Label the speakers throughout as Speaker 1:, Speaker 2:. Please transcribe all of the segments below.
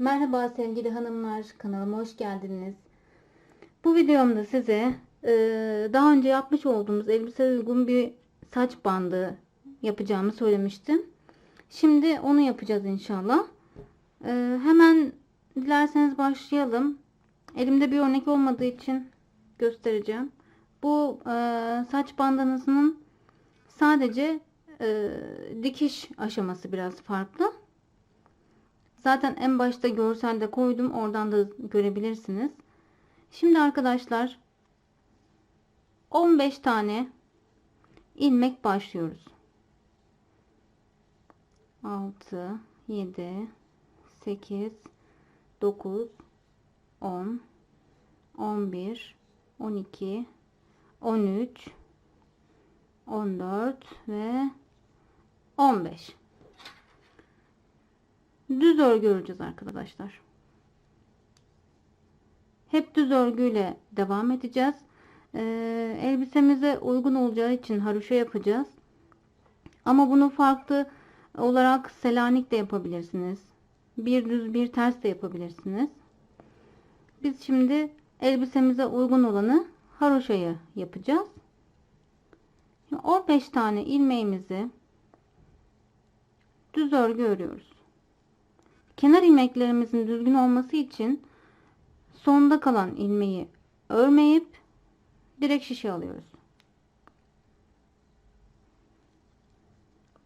Speaker 1: Merhaba sevgili hanımlar, kanalıma hoş geldiniz. Bu videomda size e, daha önce yapmış olduğumuz elbise uygun bir saç bandı yapacağımı söylemiştim. Şimdi onu yapacağız inşallah. E, hemen dilerseniz başlayalım. Elimde bir örnek olmadığı için göstereceğim. Bu e, saç bandanızının sadece e, dikiş aşaması biraz farklı. Zaten en başta görselde koydum. Oradan da görebilirsiniz. Şimdi arkadaşlar 15 tane ilmek başlıyoruz. 6 7 8 9 10 11 12 13 14 ve 15 düz örgü öreceğiz arkadaşlar. Hep düz örgüyle devam edeceğiz. Ee, elbisemize uygun olacağı için haroşa yapacağız. Ama bunu farklı olarak selanik de yapabilirsiniz. Bir düz bir ters de yapabilirsiniz. Biz şimdi elbisemize uygun olanı haroşayı yapacağız. 15 tane ilmeğimizi düz örgü örüyoruz. Kenar ilmeklerimizin düzgün olması için sonda kalan ilmeği örmeyip direkt şişe alıyoruz.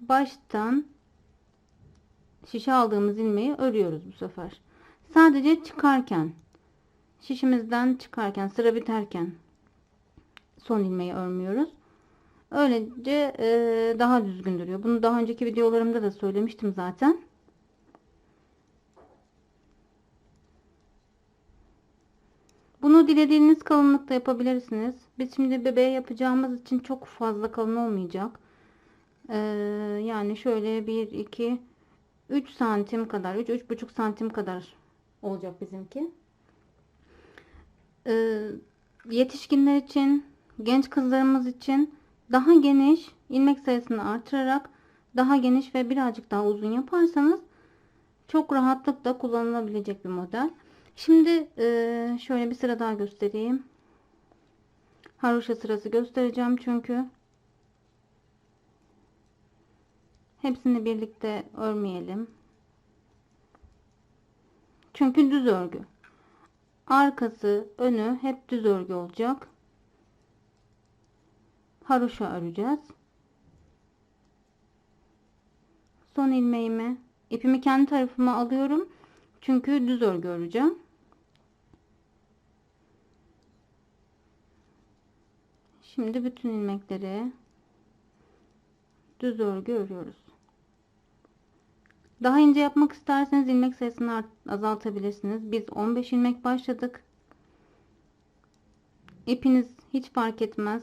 Speaker 1: Baştan şişe aldığımız ilmeği örüyoruz bu sefer. Sadece çıkarken şişimizden çıkarken sıra biterken son ilmeği örmüyoruz. Öylece e, daha düzgün duruyor. Bunu daha önceki videolarımda da söylemiştim zaten. Bunu dilediğiniz kalınlıkta yapabilirsiniz. Biz şimdi bebeğe yapacağımız için çok fazla kalın olmayacak. Ee, yani şöyle 1, 2, 3 santim kadar, 3, 3,5 santim kadar olacak bizimki. Ee, yetişkinler için, genç kızlarımız için daha geniş ilmek sayısını artırarak daha geniş ve birazcık daha uzun yaparsanız çok rahatlıkla kullanılabilecek bir model. Şimdi e, şöyle bir sıra daha göstereyim. Haroşa sırası göstereceğim çünkü hepsini birlikte örmeyelim. Çünkü düz örgü. Arkası, önü hep düz örgü olacak. Haroşa öreceğiz. Son ilmeğimi ipimi kendi tarafıma alıyorum. Çünkü düz örgü öreceğim. Şimdi bütün ilmekleri düz örgü örüyoruz. Daha ince yapmak isterseniz ilmek sayısını azaltabilirsiniz. Biz 15 ilmek başladık. İpiniz hiç fark etmez.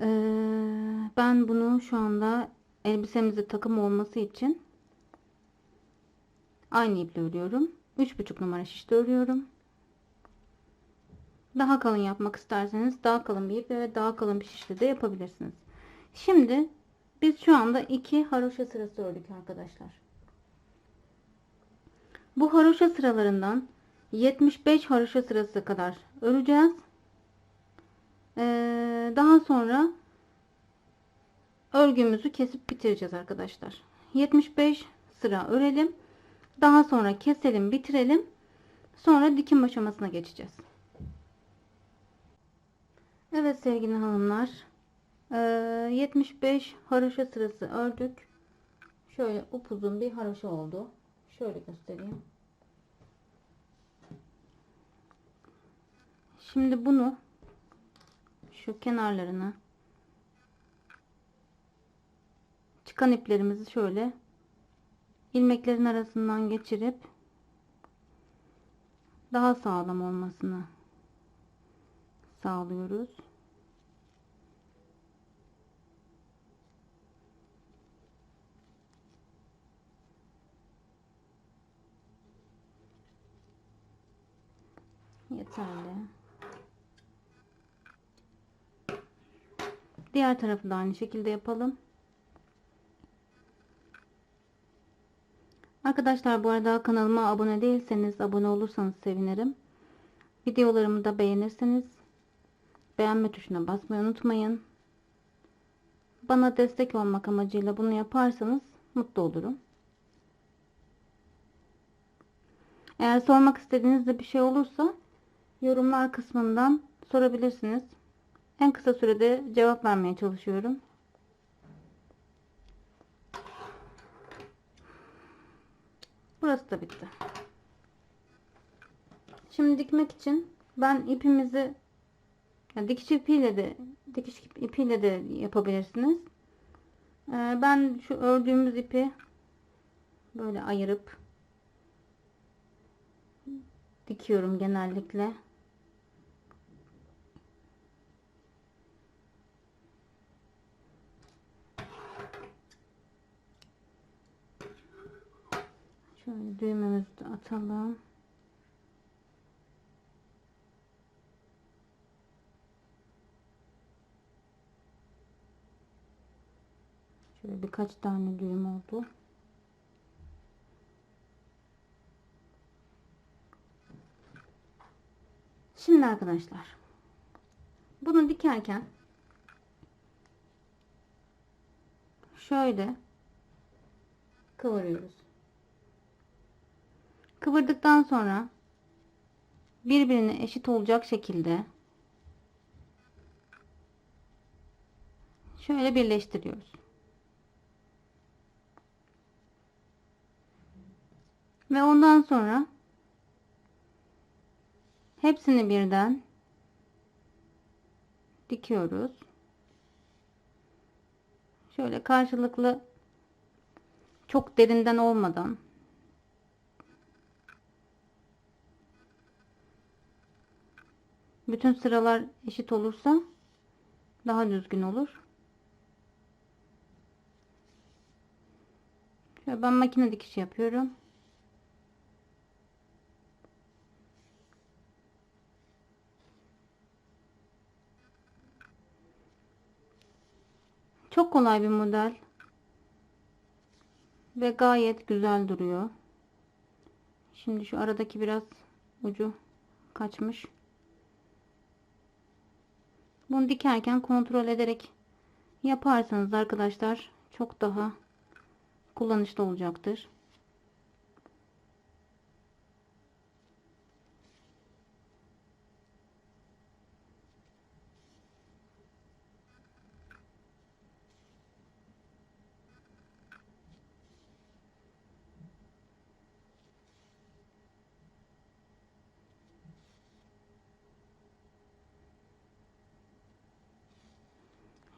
Speaker 1: Ee, ben bunu şu anda elbisemizde takım olması için aynı iple örüyorum. 3,5 numara şişte örüyorum. Daha kalın yapmak isterseniz daha kalın bir ve daha kalın bir şişle de yapabilirsiniz. Şimdi biz şu anda iki haroşa sırası ördük arkadaşlar. Bu haroşa sıralarından 75 haroşa sırası kadar öreceğiz. Ee, daha sonra örgümüzü kesip bitireceğiz arkadaşlar. 75 sıra örelim. Daha sonra keselim, bitirelim. Sonra dikim aşamasına geçeceğiz. Evet sevgili hanımlar. 75 haroşa sırası ördük. Şöyle upuzun bir haroşa oldu. Şöyle göstereyim. Şimdi bunu şu kenarlarına çıkan iplerimizi şöyle ilmeklerin arasından geçirip daha sağlam olmasını sağlıyoruz. Yeterli. Diğer tarafı da aynı şekilde yapalım. Arkadaşlar bu arada kanalıma abone değilseniz abone olursanız sevinirim. Videolarımı da beğenirseniz beğenme tuşuna basmayı unutmayın. Bana destek olmak amacıyla bunu yaparsanız mutlu olurum. Eğer sormak istediğiniz de bir şey olursa yorumlar kısmından sorabilirsiniz. En kısa sürede cevap vermeye çalışıyorum. Burası da bitti. Şimdi dikmek için ben ipimizi yani dikiş ipiyle de dikiş ipiyle de yapabilirsiniz. Ee, ben şu ördüğümüz ipi böyle ayırıp dikiyorum genellikle. Şöyle düğmemizi atalım. Şöyle birkaç tane düğüm oldu. Şimdi arkadaşlar bunu dikerken şöyle kıvırıyoruz. Kıvırdıktan sonra birbirine eşit olacak şekilde şöyle birleştiriyoruz. Ve ondan sonra hepsini birden dikiyoruz. Şöyle karşılıklı çok derinden olmadan bütün sıralar eşit olursa daha düzgün olur. Şöyle ben makine dikişi yapıyorum. Çok kolay bir model. Ve gayet güzel duruyor. Şimdi şu aradaki biraz ucu kaçmış. Bunu dikerken kontrol ederek yaparsanız arkadaşlar çok daha kullanışlı olacaktır.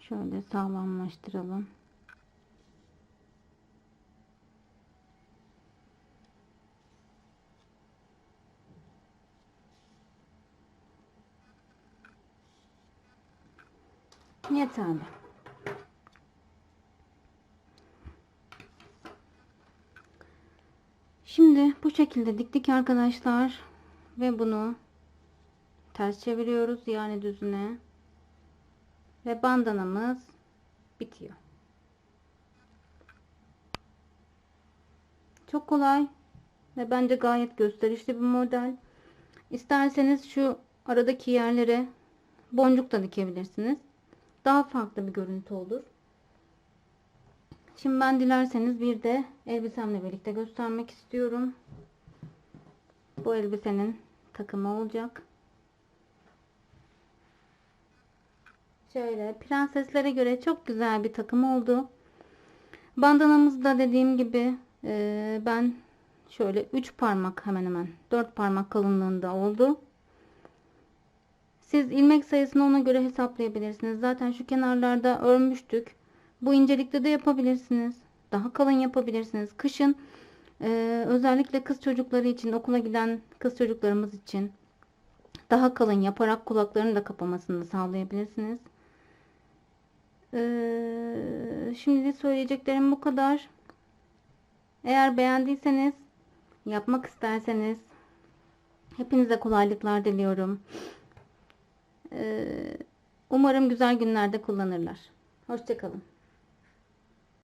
Speaker 1: Şöyle sağlamlaştıralım. Yeterli. Şimdi bu şekilde diktik arkadaşlar ve bunu ters çeviriyoruz yani düzüne ve bandanamız bitiyor. Çok kolay ve bence gayet gösterişli bir model. İsterseniz şu aradaki yerlere boncuk da dikebilirsiniz. Daha farklı bir görüntü olur. Şimdi ben dilerseniz bir de elbisemle birlikte göstermek istiyorum. Bu elbisenin takımı olacak. Şöyle prenseslere göre çok güzel bir takım oldu. Bandanamızda dediğim gibi e, ben şöyle 3 parmak hemen hemen 4 parmak kalınlığında oldu. Siz ilmek sayısını ona göre hesaplayabilirsiniz. Zaten şu kenarlarda örmüştük. Bu incelikte de yapabilirsiniz. Daha kalın yapabilirsiniz. Kışın e, özellikle kız çocukları için okula giden kız çocuklarımız için daha kalın yaparak kulaklarını da kapamasını sağlayabilirsiniz. Ee, şimdi söyleyeceklerim bu kadar. Eğer beğendiyseniz yapmak isterseniz hepinize kolaylıklar diliyorum. Ee, umarım güzel günlerde kullanırlar. Hoşçakalın.